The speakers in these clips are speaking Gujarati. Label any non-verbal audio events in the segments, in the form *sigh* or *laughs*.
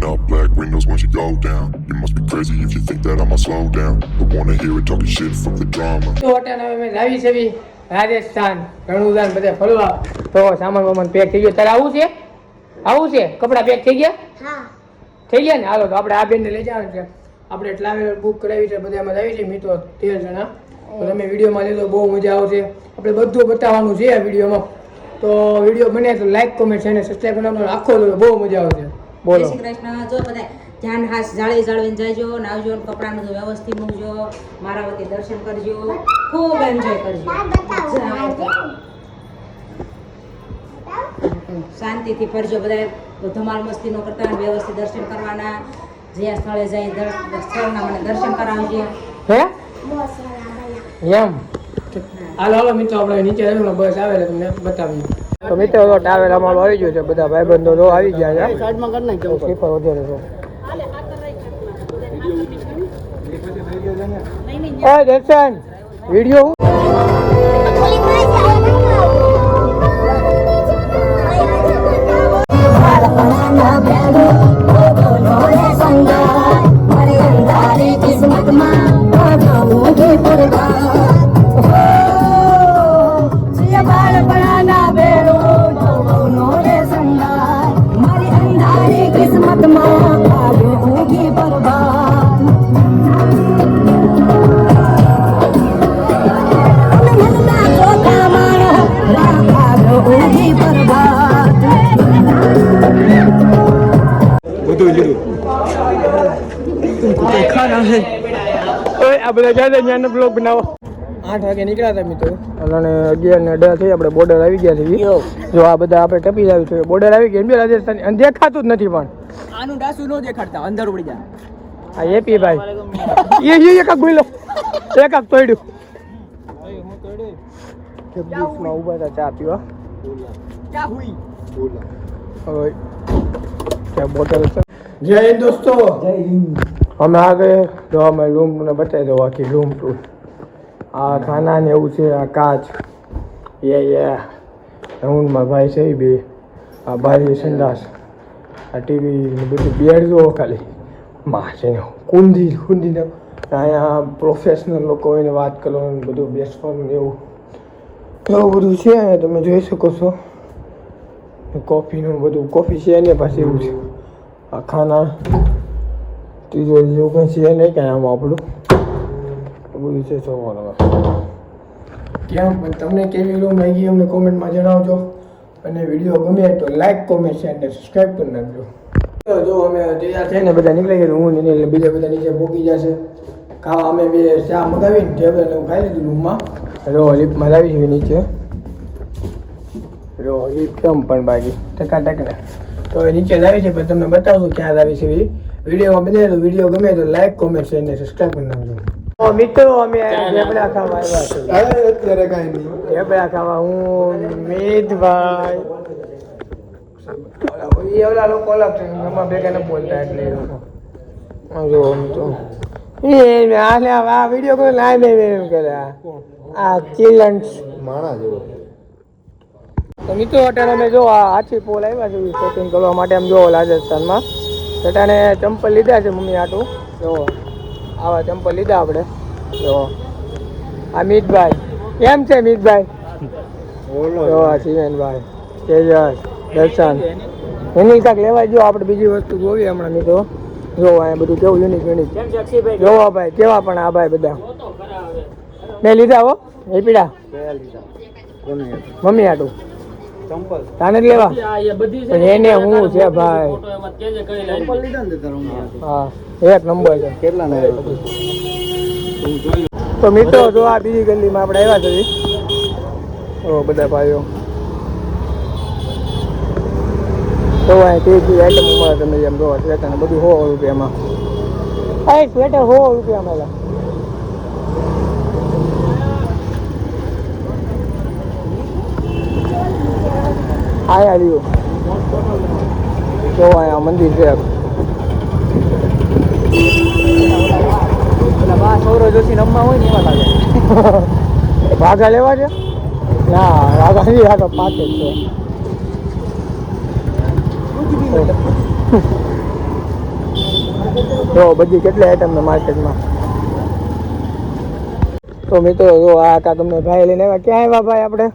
Rolling up black windows once you go down. You must be crazy if you think that I'ma slow down. I wanna hear it talking shit, from the drama. તો અટાણે અમે લાવી છે બી? રાજસ્થાન રણુદાન બધે ફરવા. તો સામાન વામાન પેક થઈ ગયો. તારે આવું છે? આવું છે? કપડાં પેક થઈ ગયા? હા. થઈ ગયા ને? હાલો તો આપણે આ બેનને લઈ જવાનું છે. આપણે ટ્રાવેલર બુક કરાવી છે બધા એમાં આવી છે મિત્રો તેર જણા. તો તમે વિડીયોમાં લીધો બહુ મજા આવશે. આપણે બધું બતાવવાનું છે આ વિડીયોમાં. તો વીડિયો બને તો લાઈક કોમેન્ટ છે અને સબસ્ક્રાઈબ કરવાનું. આખો બહુ મજા આવશે. બોલો. શ્રી કૃષ્ણ. જો બધા ધ્યાન હાથ જાળી જાળવીને જાયજો ને આવજો કપડાનું બધું વ્યવસ્થિત મૂકજો. મારા વતી દર્શન કરજો. ખૂબ એન્જોય કરજો. શાંતિથી ફરજો બધા ધમાલ મસ્તી નો કરતા વ્યવસ્થિત દર્શન કરવાના. જ્યાં સ્થળે જાય સ્થળના મને દર્શન કરાવજો. હે? એમ? હાલો હાલો મિત્રો આપણે નીચે બસ આવે એટલે તમને બતાવીએ. તો મિત્રો તો ટ્રાવેલ અમારું આવી ગયું છે બધા ભાઈબંધો તો આવી ગયા છે. સાઈડમાં કરી નાખજો સ્લીપર વધારે છે. ઓય દર્શન વિડિયો બ્લોગ બનાવો આઠ વાગે નીકળ્યા હતા મિત્રો. અને અગિયાર ને અઢાર થઈ આપણે બોર્ડર આવી ગયા છે જો આ બધા આપણે ટપી છે. બોર્ડર આવી ગયા બી રાજસ્થાન. અને દેખાતું જ નથી પણ. આનું ડાસુ નો દેખાડતા અંદર ઉડી જાય આ એપી ભાઈ. એ એ એકાક એક એકાક તોડ્યું. જગદીશમાં ઊભા હતા ચા પીવા. ચા હુઈ. હવે ત્યાં બોટલ છે. જય હિન્દ દોસ્તો. જય હિન્દ. અમે આ ગયે તો અમે રૂમ ને બતાવી દો આખી રૂમ ટુ આ ખાના ને એવું છે આ કાચ. એ યે હું મારા ભાઈ છે બે. આ ભાઈ સંદાસ આ ટીવી બધું બેડ જોવો ખાલી. માં છે ને કુંદી કુંદી ને અહીંયા પ્રોફેશનલ લોકો એને વાત કરવાનું બધું બેસવાનું એવું. એવું બધું છે તમે જોઈ શકો છો. કોફીનું બધું. કોફી છે ને પાસે એવું છે. આ ખાના. ત્રીજો જેવું કંઈ છે નહીં કાંઈ આમ આપણું. બધું છે જોવાનું કેમ તમને કેવી રૂમ લાગી અમને કોમેન્ટમાં જણાવજો. અને વીડિયો ગમે તો like comment share and subscribe કરી નાખજો. જો અમે તૈયાર થઈને બધા નીકળી ગયા હું ને એટલે બીજા બધા નીચે ભૂકી જશે ખાવા અમે બે ચા મગાવીને ટેબલ એવું ખાઈ લીધું રૂમમાં. રો લિફ્ટમાં લાવી છે નીચે. રો લિફ્ટ કેમ પણ બાકી? ટકા ટકને. તો એ નીચે લાવી છે પણ તમને બતાવશું ક્યાં લાવી છે એ વિડીયોમાં બને તો વીડિયો ગમે તો like comment share and subscribe કરી નાખજો. મિત્રો અમે ઢેબડા ખાવા આવ્યા અત્યારે કાંઈ નહીં. ઢેબડા ખાવા હું મિતભાઈ એ ઓલા લોકો અલગ છે એમાં ભેગા ન બોલતા એટલે લોકો. જો આમ તો. એ આ વીડિયો કોઈ લાઈ એમ કરે આ. ચિલન્સ માણા જેવો. તો મિત્રો અટાણે અમે જો આ આછી પોલ આવ્યા છે શોપિંગ કરવા માટે આમ જોવો રાજસ્થાનમાં. અટાણે ચંપલ લીધા છે મમ્મી આટું. જો આવા ચંપલ લીધા આપણે. જો આ મિતભાઈ. કેમ છે મિતભાઈ? જો આ શિવેનભાઈ તેજસ દર્શન. એની કાંક લેવા જો આપણે બીજી વસ્તુ જોવી હમણાં મિત્રો. જો અહીંયા બધું કેવું યુનિક યુનિક જોવો ભાઈ કેવા પણ આ ભાઈ બધા. મેં લીધા હો એ પીડા. મમ્મી આટું. તાને જ લેવા પણ એને હું છે ભાઈ? હા એક નંબર છે. કેટલા ને તો મિત્રો જો આ બીજી ગલીમાં આપણે આવ્યા છે ઓ બધા ભાઈઓ. તો આ તે જે આઈટમ મળે તમે જેમ જોવા સ્વેટર ને બધું સો રૂપિયામાં. આ સ્વેટર સો રૂપિયામાં જો અહીંયા મંદિર છે. સૌરવ જોશી રમવા હોય ને એવા લાગે. વાઘા લેવા છે? ના નહીં તો પાંચ જ છે. જો બધી કેટલી આઈટમ માર્કેટમાં તો મિત્રો જો આ કા તમને ભાઈ લઈને આવ્યા? ક્યાં આવ્યા ભાઈ આપણે?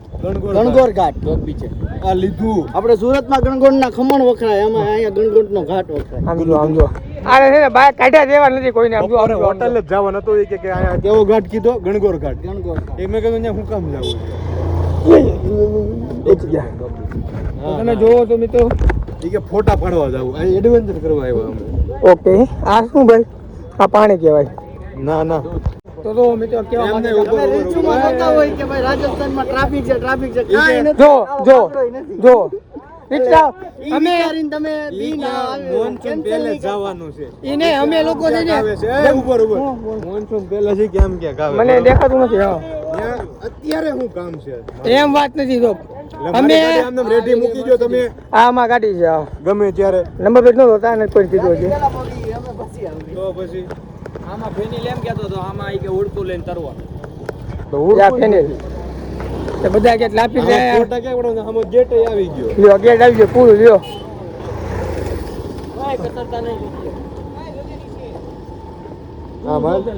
ગણગોર ઘાટ. બીચે આ લીધું. આપણે સુરતમાં ગણગોટના ખમણ વખરાય એમાં અહીંયા ગણગોટનો ઘાટ વખરાય આમ જો આમ જો. આને છે ને બહાર કાઢ્યા જેવા નથી કોઈને આમ જો આમ જો, જવા નતો કે કે અહીંયા કેવો ઘાટ કીધો? ગણગોર ઘાટ. ગણગોર એ મેં કીધું અહીંયા હું કામ જાવું તમે જોવો તો મિત્રો. કે ફોટા પાડવા જાવ અહીં એડવેન્ચર કરવા આવ્યો અમે. ઓકે આ શું ભાઈ? આ પાણી કહેવાય. ના ના. તો તો મિત્રો કેવા માંગે ઉપર ઉપર રીચુમાં જોતા હોય કે ભાઈ રાજસ્થાનમાં ટ્રાફિક છે ટ્રાફિક છે કાંઈ નથી. જો જો જો. રિક્ષા ઈ તમે બી મોનસૂન પહેલે જવાનું છે. ઈને અમે લોકો છે ને એ ઉપર ઉપર મોનસૂન પહેલે છે કેમ કે આવે? મને દેખાતું નથી હા. અત્યારે શું કામ છે? એમ વાત નથી તો અમે રેડી મૂકી જો તમે. આમાં ગાડી છે ગમે ત્યારે. નંબર પ્લેટ નો હતા ને કોઈ કીધું છે તો પછી? આમાં ફેનિલ એમ કહેતો હતો આમાં કે ઉડતું લઈને તરવા તો હું ફેનિલ તે બધા કે લાપી જાય. ફોટા ક્યાં પડે આમ જેટ આવી ગયો. લ્યો ગેટ આવી ગયો પૂરું લ્યો. હા ભાઈ.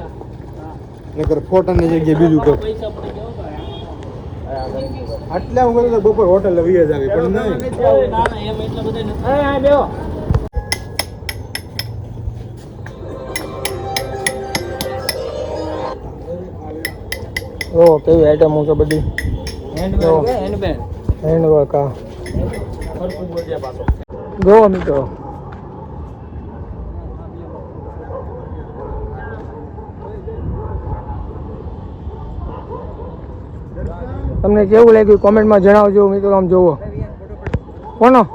નકર ફોટાની જગ્યાએ બીજું કર આટલા હું બપોર હોટલ લઈ જ આવી પણ નહીં. ઓ કેવી આઈટમો છે બધી? જો. હેન્ડવર્ક હા. જો મિત્રો. તમને કેવું લાગ્યું? કોમેન્ટમાં જણાવજો મિત્રો આમ જોવો. કોનો?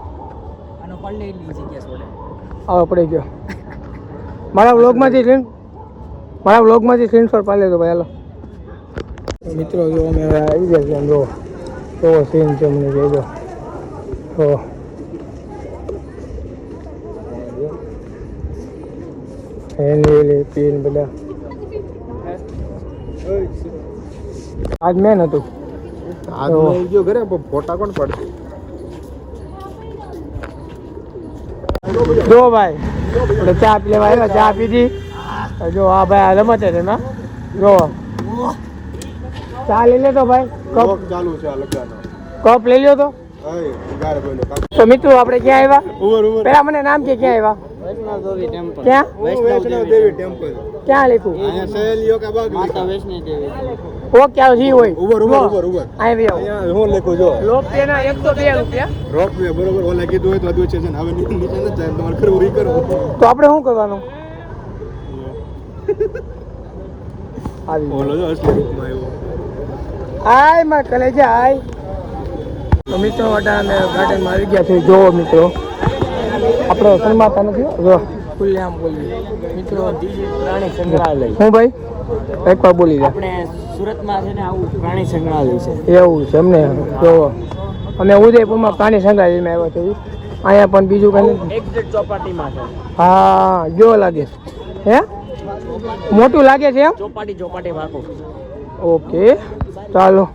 આવો પડી ગયો. મારા વ્લોગમાંથી મારા વ્લોગમાંથી સ્ક્રીનશોટ પાડી લેજો ભાઈ હાલો. મિત્રો જો અમે હવે આવી ગયા છીએ જો કેવો સીન છે મને કહેજો તો હેન્ડલ પીન બધા. આજ મેન હતું. આજ ગયો ઘરે ફોટા કોણ પડશે? જો ભાઈ ચા પી લેવા આવ્યા ચા પીધી. જો આ ભાઈ આ રમતે છે ને જો. ચા લઈ લેતો ભાઈ. કપ. ચાલુ છે આ કપ લઈ લ્યો તો. બોલો તો મિત્રો આપણે ક્યાં આવ્યા? પેલા મને નામ કે ક્યાં આવ્યા? તો આપણે શું કરવાનું? *laughs* આવી ઓલો અસલી રૂપમાં આવ્યો. આયમાં કલેજા આય તો મિત્રો અમે ગાર્ડનમાં આવી ગયા છે જોવો મિત્રો આપણે શરમાતા નથી હો. જો ખુલ્લે બોલી મિત્રો પ્રાણી સંગ્રહાલય. હું ભાઈ? એકવાર બોલી જા આપણે સુરતમાં છે ને આવું પ્રાણી સંગ્રહાલય છે. એવું છે એમને? જોવો અમે ઉદયપુરમાં પ્રાણી સંગ્રહાલયમાં આવ્યા છે અહીંયા પણ બીજું કંઈ એક્ઝેક્ટ ચોપાટીમાં છે. હા જો લાગે. હે? મોટું લાગે છે એમ? ચોપાટી ચોપાટી વાકો. ઓકે ચાલો.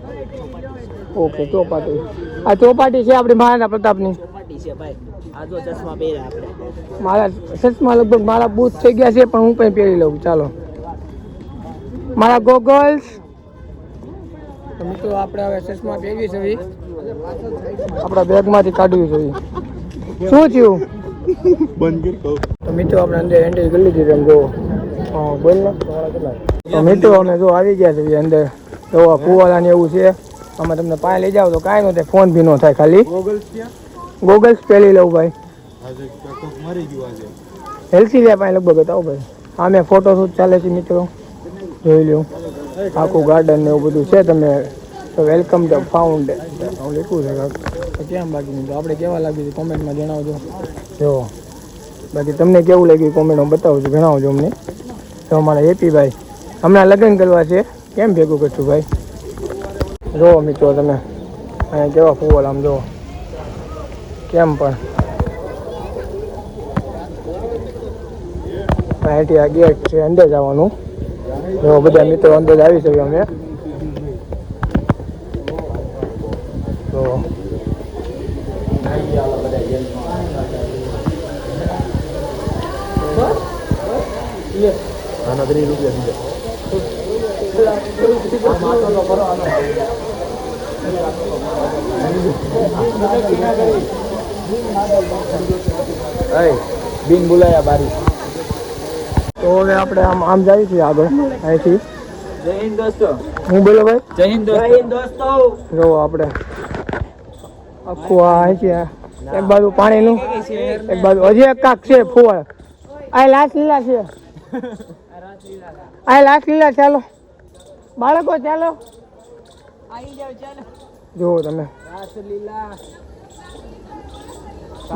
ઓકે ચોપાટી. આ ચોપાટી છે આપણી મહારાણા પ્રતાપની. ચોપાટી છે ભાઈ. આ જો ચશ્મા પહેર્યા આપણે. મારા સચમાં લગભગ મારા બૂથ થઈ ગયા છે પણ હું પણ પહેરી લઉં. ચાલો. મારા ગોગલ્સ મિત્રો આપણે હવે ચશ્મા પહેરવી છે આપણા બેગમાંથી કાઢવી જોઈએ. શું થયું? બંધ તો મિત્રો આપણે અંદર એન્ટ્રી કરી લીધી તમે જો હા બોલ ને. મિત્રો અમે જો આવી ગયા છે અંદર તો ફુવાલા ને એવું છે આમાં તમને પાસે લઈ જાવ તો કાંઈ ન થાય ફોન ભી ન થાય ખાલી. ગોગલ્સ પહેલી લઉં ભાઈ. હેલ્થી હેલ્સી લે પાસે લગભગ બતાવો ભાઈ. હા મેં ફોટો શૂટ ચાલે છે મિત્રો. જોઈ લ્યો. આખું ગાર્ડન ને એવું બધું છે તમે. વેલકમ ધ ફાઉન્ડ લખ્યું છે કેમ બાકી? તો આપણે કેવા લાગ્યું કોમેન્ટમાં જણાવજો. જો. બાકી તમને કેવું લાગ્યું? કોમેન્ટમાં બતાવજો જણાવજો અમને. તો અમારા હેપી ભાઈ હમણાં લગ્ન કરવા છે. કેમ ભેગું કરશું ભાઈ? જુઓ મિત્રો તમે. અહીંયા કેવા ફૂલ આમ જુઓ. કેમ પણ? અહીંથી આ ગેટ છે, અંદર જવાનું. જો બધા મિત્રો અંદર આવી શકે અમે. તો આના ત્રીસ રૂપિયા દીધા બિન બોલાયા બારી. તો હવે આપણે આમ આમ જઈએ છીએ આગળ અહીંથી. જય હિન્દ દોસ્તો. હું બોલો ભાઈ? જય હિન્દ જય હિન્દ દોસ્તો. જો આપણે આખું આ અહીં છે એક બાજુ પાણીનું એક બાજુ હજી એક કાક છે ફુવાળ આ લાસ્ટ લીલા છે. આ લાસ લીલા ચાલો. બાળકો ચાલો. જુઓ તમે.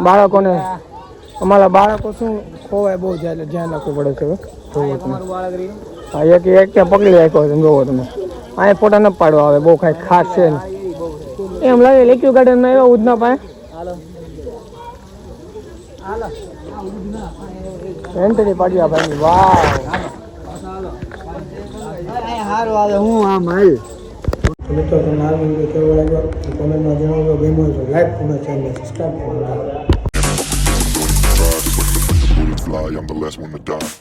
બાળકોને અમારા બાળકો શું ખોવાય બહુ જાય એટલે ધ્યાન રાખવું પડે છે હવે. જુઓ તમે. હા એક એક ત્યાં પકડી રાખ્યો છે જોવો તમે. અહીંયા ફોટા ન પાડવા આવે બહુ કાંઈ ખાસ છે નહીં એમ લાગે લેક્યુ ગાર્ડનમાં એવા ઉધના પાસે. એન્ટરી પાડ્યા ભાઈ. વાહ હારું આવે હું આમ આવી મિત્રો તમને આ વીડિયો કેવો લાગ્યો કોમેન્ટમાં જણાવજો ગમ્યો તો લાઈક કરો ચેનલ સબસ્ક્રાઈબ કરો Bullets fly, I'm the last one to die.